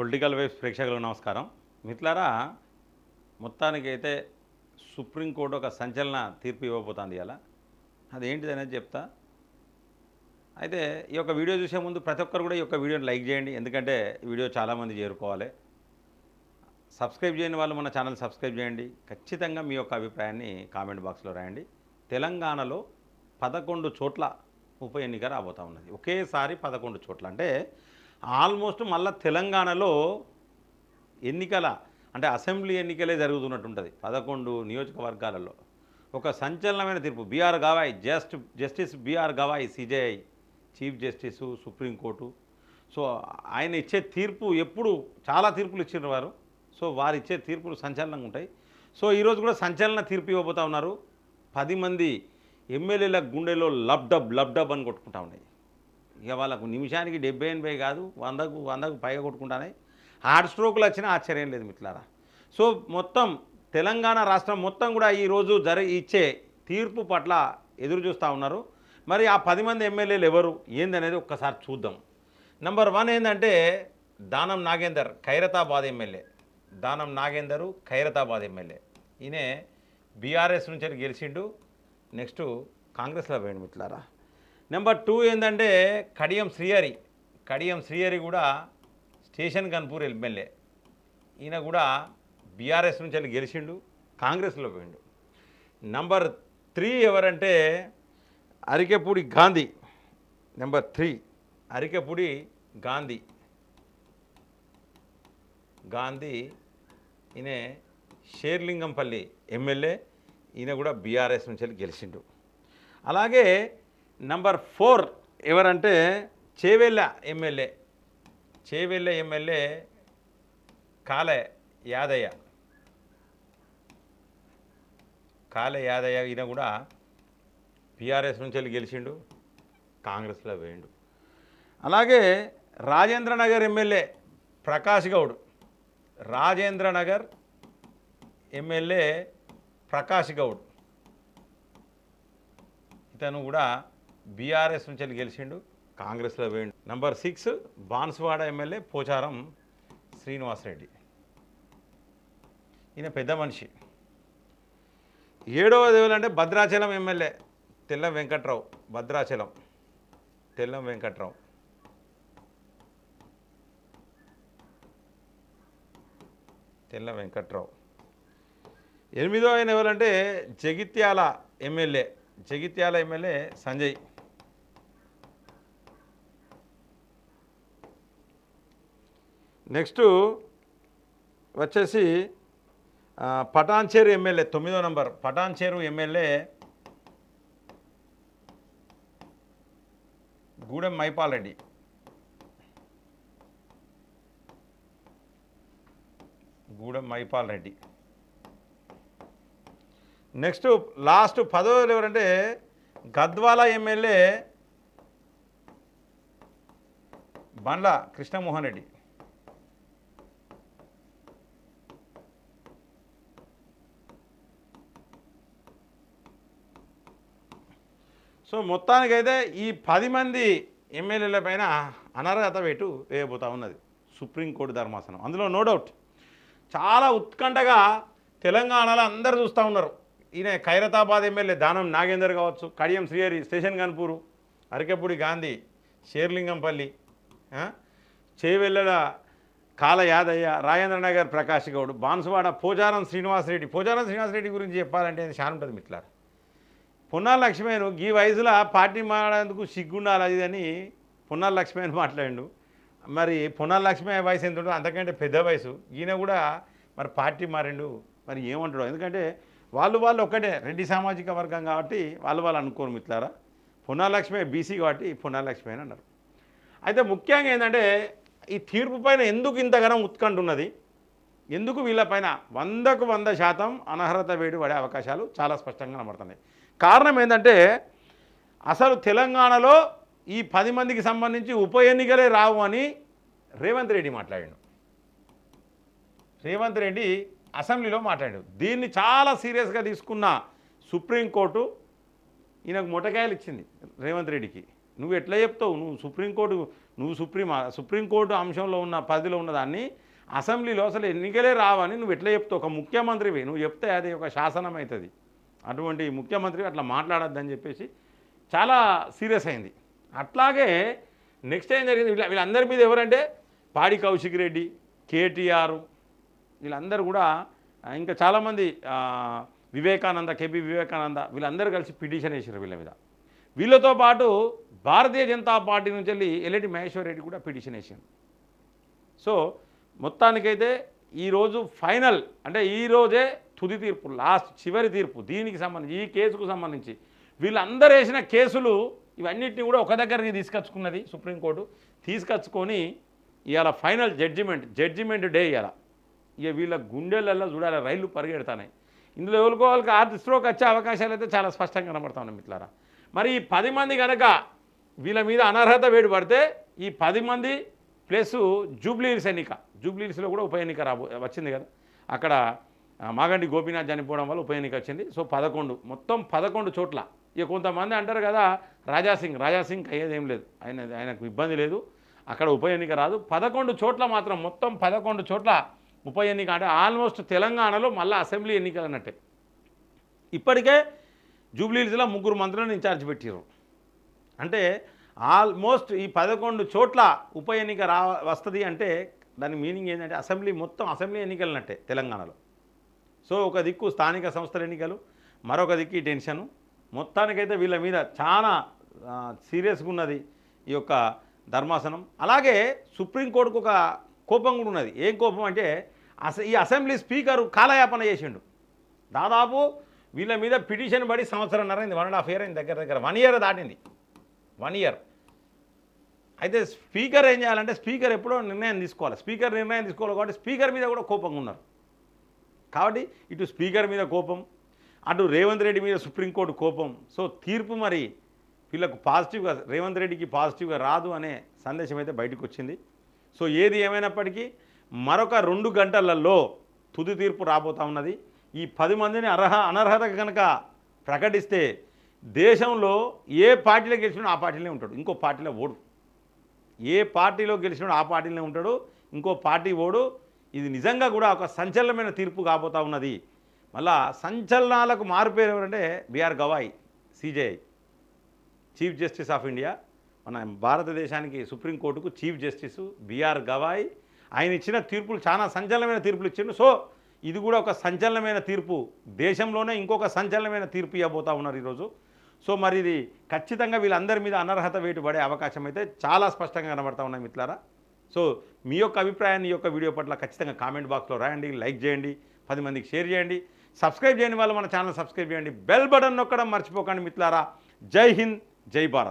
Political waves ప్రేక్షకులకు నమస్కారం. మిత్రులారా మొత్తానికైతే సుప్రీంకోర్టు ఒక సంచలన తీర్పు ఇవ్వబోతుంది ఇలా అదేంటిది అనేది చెప్తా. అయితే ఈ యొక్క వీడియో చూసే ముందు ప్రతి ఒక్కరు కూడా ఈ యొక్క వీడియోని లైక్ చేయండి. ఎందుకంటే వీడియో చాలామంది చేరుకోవాలి. సబ్స్క్రైబ్ చేయని వాళ్ళు మన ఛానల్ సబ్స్క్రైబ్ చేయండి. ఖచ్చితంగా మీ యొక్క అభిప్రాయాన్ని కామెంట్ బాక్స్లో రాయండి. తెలంగాణలో పదకొండు చోట్ల ఉప ఎన్నిక రాబోతూ ఉన్నది. ఒకేసారి పదకొండు చోట్ల. అంటే ఆల్మోస్ట్ మళ్ళీ తెలంగాణలో ఎన్నికల అంటే అసెంబ్లీ ఎన్నికలే జరుగుతున్నట్టుంటుంది. పదకొండు నియోజకవర్గాలలో. ఒక సంచలనమైన తీర్పు. BR Gavai just justice BR Gavai CJI chief justice supreme court so ఆయన ఇచ్చే తీర్పు ఎప్పుడు చాలా తీర్పులు ఇచ్చిన వారు. సో వారు ఇచ్చే తీర్పులు సంచలనంగా ఉంటాయి. సో ఈరోజు కూడా సంచలన తీర్పు ఇవ్వబోతా ఉన్నారు. పది మంది ఎమ్మెల్యేల గుండెలో లబ్డబ్ లబ్డబ్ అని కొట్టుకుంటా ఉన్నాయి. ఇక వాళ్ళకు నిమిషానికి డెబ్బై ఎనభై కాదు వందకు వందకు పైగా కొట్టుకుంటానే. హార్ట్ స్ట్రోకులు వచ్చినా ఆశ్చర్యం లేదు మిట్లారా సో మొత్తం తెలంగాణ రాష్ట్రం మొత్తం కూడా ఈరోజు జరి ఇచ్చే తీర్పు పట్ల ఎదురు చూస్తూ ఉన్నారు. మరి ఆ పది మంది ఎమ్మెల్యేలు ఎవరు? ఏందనేది ఒక్కసారి చూద్దాం. నెంబర్ వన్ ఏంటంటే దానం నాగేందర్ ఖైరతాబాద్ ఎమ్మెల్యే. దానం నాగేందరు ఖైరతాబాద్ ఎమ్మెల్యే. ఈయన బీఆర్ఎస్ నుంచి గెలిచిండు. నెక్స్ట్ కాంగ్రెస్లో పోయిండు మిట్లారా నెంబర్ టూ ఏంటంటే కడియం శ్రీహరి. కడియం శ్రీహరి కూడా స్టేషన్ కన్పూర్ ఎమ్మెల్యే. ఈయన కూడా బీఆర్ఎస్ నుంచి వెళ్ళి గెలిచిండు కాంగ్రెస్లో పోయిండు. నంబర్ త్రీ ఎవరంటే Arikepudi Gandhi. Number three Arikepudi Gandhi. Gandhi ఈయన షేర్లింగంపల్లి ఎమ్మెల్యే ఈయన కూడా బీఆర్ఎస్ నుంచి వెళ్ళి గెలిచిండు. అలాగే నంబర్ ఫోర్ ఎవరంటే చేవెళ్ళ ఎమ్మెల్యే. చేవెళ్ళ ఎమ్మెల్యే కాలే యాదయ్య. కాలే యాదయ్య ఈయన కూడా బీఆర్ఎస్ నుంచి వెళ్ళి గెలిచిండు కాంగ్రెస్లో వేయండు. అలాగే రాజేంద్ర నగర్ ఎమ్మెల్యే ప్రకాష్ గౌడ్. రాజేంద్ర నగర్ ఎమ్మెల్యే ప్రకాష్ గౌడ్. ఇతను కూడా బీఆర్ఎస్ నుంచి వెళ్ళి గెలిచిండు కాంగ్రెస్లో వేయండు. Number six Banswada MLA Pocharam Srinivasa Reddy. ఈయన పెద్ద మనిషి. ఏడవ దేవులు అంటే భద్రాచలం ఎమ్మెల్యే తెల్లం వెంకట్రావు భద్రాచలం తెల్లం వెంకట్రావు. తెల్ల వెంకట్రావు. ఎనిమిదో ఆయన ఎవరంటే Jagtial MLA Jagtial MLA Sanjay. Next వచ్చేసి పటాన్చేరు ఎమ్మెల్యే తొమ్మిదో number Patancheru MLA Gudem Mahipal Reddy. Gudem Mahipal Reddy. Next last పదవులు ఎవరంటే గద్వాల ఎమ్మెల్యే బండ్ల కృష్ణమోహన్ రెడ్డి. సో మొత్తానికైతే ఈ పది మంది ఎమ్మెల్యేల పైన అనర్హత వేటు వేయబోతా ఉన్నది. సుప్రీంకోర్టు ధర్మాసనం. అందులో నో డౌట్ చాలా ఉత్కంఠగా తెలంగాణలో అందరు చూస్తూ ఉన్నారు. ఈయన ఖైరతాబాద్ ఎమ్మెల్యే దానం నాగేందర్ కావచ్చు కడియం శ్రీహరి స్టేషన్ కన్పూరు అరకెపూడి గాంధీ షేర్లింగంపల్లి చేవెల్లెల కాల యాదయ్య రాజేంద్ర నగర్ ప్రకాష్ గౌడ్ బాన్సువాడ పోచారం శ్రీనివాసరెడ్డి. పోచారం శ్రీనివాసరెడ్డి గురించి చెప్పాలంటే అది చాలా ఉంటుంది మిట్లారు పొన్నాల లక్ష్మణ్ ఈ వయసులో పార్టీ మారేందుకు సిగ్గుండాలి అది అని పొన్నాల లక్ష్మణ్ మాట్లాడిండు. మరి పొన్నాల లక్ష్మణ్ వయసు ఎంత ఉంటుందో అంతకంటే పెద్ద వయసు. ఈయన కూడా మరి పార్టీ మారిండు. మరి ఏమంటాడు? ఎందుకంటే వాళ్ళు వాళ్ళు ఒక్కటే రెడ్డి సామాజిక వర్గం కాబట్టి వాళ్ళు వాళ్ళు అనుకోరు మిత్రులారా. పున్నాల బీసీ కాబట్టి పున్నాల అని అన్నారు. అయితే ముఖ్యంగా ఏంటంటే ఈ తీర్పు పైన ఎందుకు ఇంతగానం ఉత్కంఠ ఉన్నది? ఎందుకు వీళ్ళపైన వందకు వంద శాతం అనర్హత వేడి పడే అవకాశాలు చాలా స్పష్టంగా కనబడుతున్నాయి. కారణం ఏంటంటే అసలు తెలంగాణలో ఈ పది మందికి సంబంధించి ఉప ఎన్నికలే రావు అని రేవంత్ రెడ్డి మాట్లాడాడు. రేవంత్ రెడ్డి అసెంబ్లీలో మాట్లాడాడు. దీన్ని చాలా సీరియస్గా తీసుకున్న సుప్రీంకోర్టు ఈయనకు మొటకాయలు ఇచ్చింది రేవంత్ రెడ్డికి. నువ్వు ఎట్లా చెప్తావు? నువ్వు సుప్రీంకోర్టు నువ్వు సుప్రీం సుప్రీంకోర్టు అంశంలో ఉన్న పరిధిలో ఉన్నదాన్ని అసెంబ్లీలో అసలు ఎన్నికలే రావని నువ్వు ఎట్లా చెప్తావు? ఒక ముఖ్యమంత్రివి నువ్వు చెప్తే అది ఒక శాసనం అవుతుంది అటువంటి ముఖ్యమంత్రి అట్లా మాట్లాడొద్దని చెప్పేసి చాలా సీరియస్ అయింది. అట్లాగే నెక్స్ట్ ఏం జరిగింది? వీళ్ళ వీళ్ళందరి మీద ఎవరంటే పాడి కౌశిక్ రెడ్డి కేటీఆర్ వీళ్ళందరూ కూడా ఇంకా చాలామంది వివేకానంద కేపీ వివేకానంద వీళ్ళందరూ కలిసి పిటిషన్ వేసారు వీళ్ళ మీద. వీళ్ళతో పాటు భారతీయ జనతా పార్టీ నుంచి వెళ్ళి ఎల్లటి మహేశ్వర్ రెడ్డి కూడా పిటిషన్ వేసారు సో మొత్తానికైతే ఈరోజు ఫైనల్ అంటే ఈరోజే తుది తీర్పు లాస్ట్ చివరి తీర్పు దీనికి సంబంధించి ఈ కేసుకు సంబంధించి. వీళ్ళందరూ వేసిన కేసులు ఇవన్నిటిని కూడా ఒక దగ్గరికి తీసుకొచ్చుకున్నది సుప్రీంకోర్టు. తీసుకొచ్చుకొని ఇవాళ ఫైనల్ జడ్జిమెంట్ జడ్జిమెంట్ డే ఇవాళ. ఇక వీళ్ళ గుండెలలో చూడాలి రైళ్ళు పరిగెడతాయి ఇందులో ఎవరికోవాలకి ఆర్ట్ వచ్చే అవకాశాలు అయితే చాలా స్పష్టంగా కనబడతా ఉన్నాయి మిత్రులారా. మరి ఈ పది మంది కనుక వీళ్ళ మీద అనర్హత వేడి పడితే ఈ పది మంది ప్లస్ జూబ్లీహిల్స్ ఎన్నిక. జూబ్లీహిల్స్లో కూడా ఉప ఎన్నిక రాబో వచ్చింది కదా. అక్కడ మాగండి గోపీనాథ్ చనిపోవడం వల్ల ఉప ఎన్నిక వచ్చింది. సో పదకొండు మొత్తం పదకొండు చోట్ల. ఇక కొంతమంది అంటారు కదా రాజాసింగ్ రాజాసింగ్ అయ్యేదేం లేదు. ఆయన ఆయనకు ఇబ్బంది లేదు. అక్కడ ఉప ఎన్నిక రాదు. పదకొండు చోట్ల మాత్రం మొత్తం పదకొండు చోట్ల ఉప ఎన్నిక అంటే ఆల్మోస్ట్ తెలంగాణలో మళ్ళీ అసెంబ్లీ ఎన్నికలు అన్నట్టే. ఇప్పటికే జూబ్లీహిల్స్లో ముగ్గురు మంత్రులను ఇన్ఛార్జ్ పెట్టారు అంటే ఆల్మోస్ట్ ఈ పదకొండు చోట్ల ఉప ఎన్నిక రా వస్తుంది అంటే దాని మీనింగ్ ఏంటంటే అసెంబ్లీ మొత్తం అసెంబ్లీ ఎన్నికలన్నట్టే తెలంగాణలో. సో ఒక దిక్కు స్థానిక సంస్థల ఎన్నికలు మరొక దిక్కు టెన్షను. మొత్తానికైతే వీళ్ళ మీద చాలా సీరియస్గా ఉన్నది ఈ యొక్క ధర్మాసనం. అలాగే సుప్రీంకోర్టుకు ఒక కోపం కూడా ఉన్నది. ఏం కోపం అంటే అసె ఈ అసెంబ్లీ స్పీకరు కాలయాపన చేసిండు. దాదాపు వీళ్ళ మీద పిటిషన్ పడి సంవత్సరం అయింది వన్ అండ్ హాఫ్ ఇయర్ అయింది దగ్గర దగ్గర వన్ ఇయర్ దాటింది. One year. అయితే స్పీకర్ ఏం చేయాలంటే స్పీకర్ ఎప్పుడో నిర్ణయం తీసుకోవాలి. స్పీకర్ నిర్ణయం తీసుకోవాలి కాబట్టి స్పీకర్ మీద కూడా కోపంగా ఉన్నారు. కాబట్టి ఇటు స్పీకర్ మీద కోపం అటు రేవంత్ రెడ్డి మీద సుప్రీంకోర్టు కోపం. సో తీర్పు మరి వీళ్ళకు పాజిటివ్గా రేవంత్ రెడ్డికి పాజిటివ్గా రాదు అనే సందేశం అయితే బయటకు వచ్చింది. సో ఏది ఏమైనప్పటికీ మరొక రెండు గంటలలో తుది తీర్పు రాబోతా ఉన్నది. ఈ పది మందిని అర్హ అనర్హత కనుక ప్రకటిస్తే దేశంలో ఏ పార్టీలో గెలిచినా ఆ పార్టీలో ఉంటాడు ఇంకో పార్టీలో ఓడు. ఏ పార్టీలో గెలిచినాడు ఆ పార్టీలోనే ఉంటాడు ఇంకో పార్టీ ఓడు. ఇది నిజంగా కూడా ఒక సంచలనమైన తీర్పు కాబోతా ఉన్నది. మళ్ళా సంచలనాలకు మారిపోయిన ఎవరంటే BR Gavai CJI. Chief justice of India మన భారతదేశానికి సుప్రీంకోర్టుకు చీఫ్ జస్టిస్ బీఆర్ గవాయ్. ఆయన ఇచ్చిన తీర్పులు చాలా సంచలనమైన తీర్పులు ఇచ్చిండు. సో ఇది కూడా ఒక సంచలనమైన తీర్పు. దేశంలోనే ఇంకొక సంచలనమైన తీర్పు ఇవ్వబోతా ఉన్నారు ఈరోజు. సో మరి ఇది ఖచ్చితంగా వీళ్ళందరి మీద అనర్హత వేటు పడే అవకాశం అయితే చాలా స్పష్టంగా కనబడతా ఉన్నాయి మిత్రులారా. సో మీ యొక్క అభిప్రాయాన్ని ఈ యొక్క వీడియో పట్ల ఖచ్చితంగా కామెంట్ బాక్స్లో రాయండి లైక్ చేయండి పది మందికి షేర్ చేయండి. సబ్స్క్రైబ్ చేయని వాళ్ళు మన ఛానల్ సబ్స్క్రైబ్ చేయండి. బెల్ బటన్ నొక్కడం మర్చిపోకండి మిత్రులారా. జై హింద్ జై భారత్.